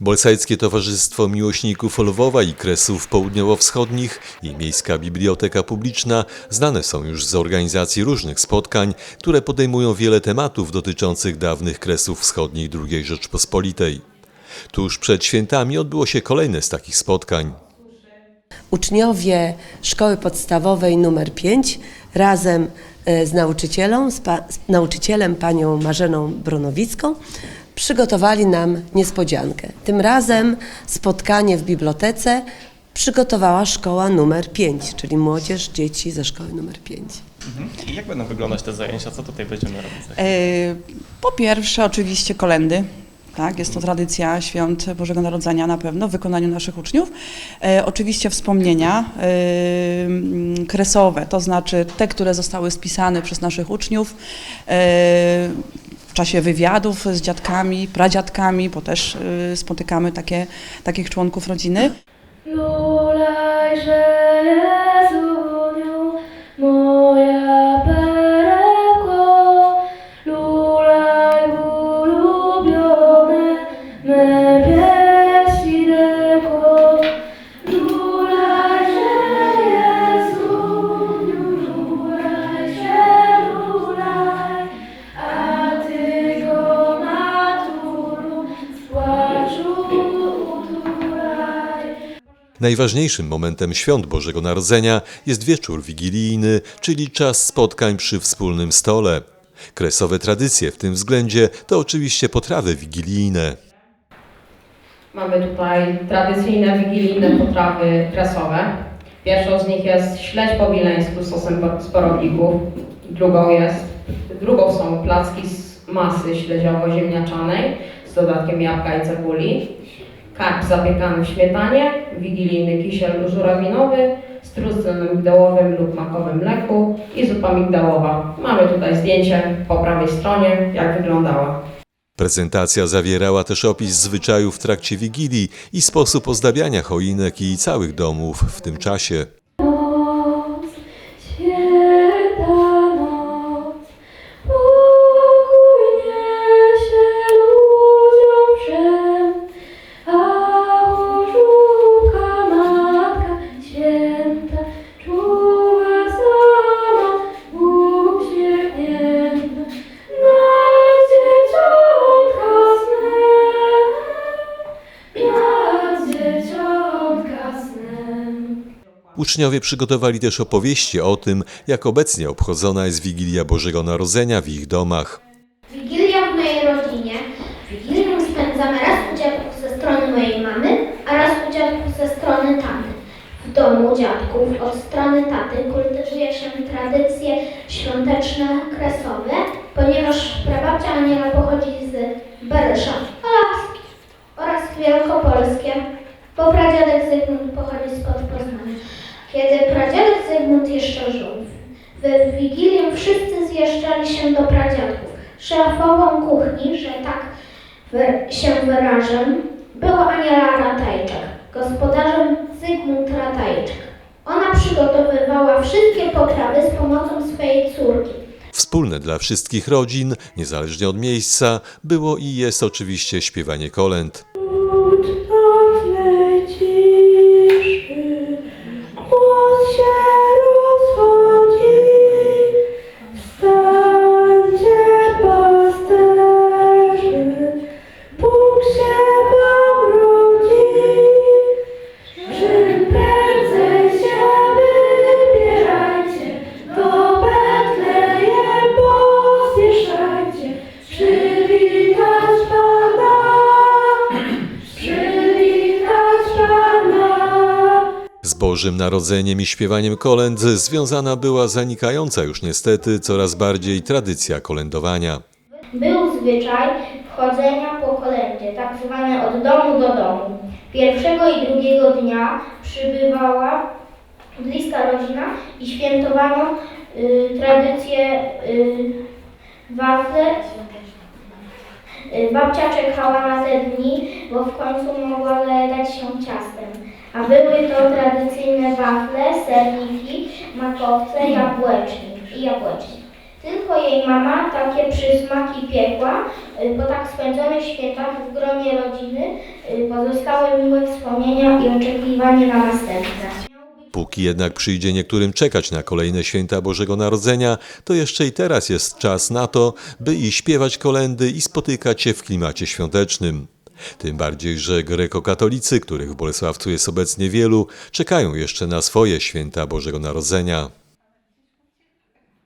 Bolsajskie Towarzystwo Miłośników Lwowa i Kresów Południowo-Wschodnich i Miejska Biblioteka Publiczna znane są już z organizacji różnych spotkań, które podejmują wiele tematów dotyczących dawnych Kresów Wschodnich II Rzeczpospolitej. Tuż przed świętami odbyło się kolejne z takich spotkań. Uczniowie szkoły podstawowej nr 5 razem e, z nauczycielą, z, pa, z nauczycielem panią Marzeną Bronowicką przygotowali nam niespodziankę. Tym razem spotkanie w bibliotece przygotowała szkoła numer 5, czyli młodzież, dzieci ze szkoły numer 5. I jak będą wyglądać te zajęcia? Co tutaj będziemy robić? E, Po pierwsze, oczywiście kolendy. Tak, jest to tradycja świąt Bożego Narodzenia na pewno w wykonaniu naszych uczniów. E, oczywiście wspomnienia e, kresowe, to znaczy te, które zostały spisane przez naszych uczniów e, czasie wywiadów z dziadkami, pradziadkami, bo też e, spotykamy takie, takich członków rodziny. Lulajże Jezuniu, Najważniejszym momentem świąt Bożego Narodzenia jest wieczór wigilijny, czyli czas spotkań przy wspólnym stole. Kresowe tradycje w tym względzie to oczywiście potrawy wigilijne. Mamy tutaj tradycyjne wigilijne potrawy kresowe. Pierwszą z nich jest śledź po wileńsku z sosem z. Drugą jest, drugą są placki z masy śledziowo-ziemniaczanej z dodatkiem jabłka i cebuli. Karp zapiekany w śmietanie, wigilijny kisiel żurawinowy z truskawem migdałowym lub makowym mleku i zupa migdałowa. Mamy tutaj zdjęcie po prawej stronie, jak wyglądała. Prezentacja zawierała też opis zwyczajów w trakcie Wigilii i sposób ozdabiania choinek i całych domów w tym czasie. Uczniowie przygotowali też opowieści o tym, jak obecnie obchodzona jest Wigilia Bożego Narodzenia w ich domach. Wigilia w mojej rodzinie. Wigilię spędzamy raz u dziadków ze strony mojej mamy, a raz u dziadków ze strony taty. W domu dziadków od strony taty kultywuje się tradycje świąteczne kresowe, ponieważ prababcia Aniela pochodzi z Berysza, Alaski oraz Wielkopolskie, bo pradziadek Zygmunt pochodzi spod Poznania. Kiedy pradziadek Zygmunt jeszcze żył, w Wigilię wszyscy zjeżdżali się do pradziadków. Szefową kuchni, że tak się wyrażę, była Aniela Ratajczak, gospodarzem Zygmunt Ratajczak. Ona przygotowywała wszystkie potrawy z pomocą swojej córki. Wspólne dla wszystkich rodzin, niezależnie od miejsca, było i jest oczywiście śpiewanie kolęd. Bożym Narodzeniem i śpiewaniem kolęd związana była zanikająca już niestety coraz bardziej tradycja kolędowania. Był zwyczaj wchodzenia po kolędzie, tak zwane od domu do domu. Pierwszego i drugiego dnia przybywała bliska rodzina i świętowano y, tradycję y, wafle. Y, babcia czekała na te dni, bo w końcu mogła zajadać się ciastem. A były to tradycyjne wafle, serniki, makowce, jabłecznik i jabłecznik. Tylko jej mama takie przysmaki piekła, y, po tak spędzonych świętach w gronie rodziny y, pozostały miłe wspomnienia i oczekiwanie na następne. Póki jednak przyjdzie niektórym czekać na kolejne święta Bożego Narodzenia, to jeszcze i teraz jest czas na to, by i śpiewać kolendy i spotykać się w klimacie świątecznym. Tym bardziej, że grekokatolicy, których w Bolesławcu jest obecnie wielu, czekają jeszcze na swoje święta Bożego Narodzenia.